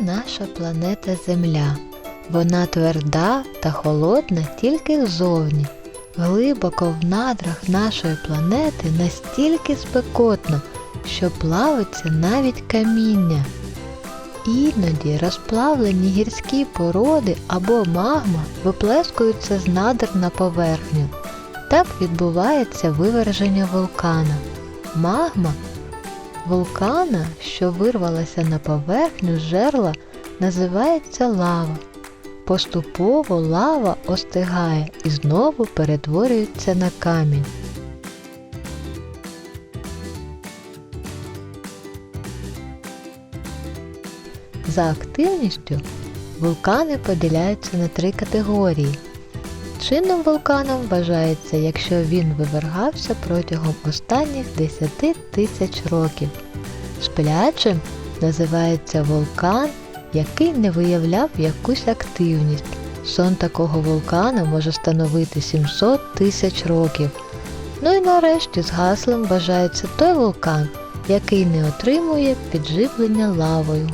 наша планета Земля. Вона тверда та холодна тільки ззовні. Глибоко в надрах нашої планети настільки спекотно, що плавиться навіть каміння. Іноді розплавлені гірські породи або магма виплескуються з надр на поверхню. Так відбувається виверження вулкана. Магма вулкана, що вирвалася на поверхню жерла, називається лава. Поступово лава остигає і знову перетворюється на камінь. За активністю вулкани поділяються на три категорії. Чинним вулканом вважається, якщо він вивергався протягом останніх 10 тисяч років. Сплячим називається вулкан, який не виявляв якусь активність. Сон такого вулкана може становити 700 тисяч років. Ну і нарешті згаслим вважається той вулкан, який не отримує підживлення лавою.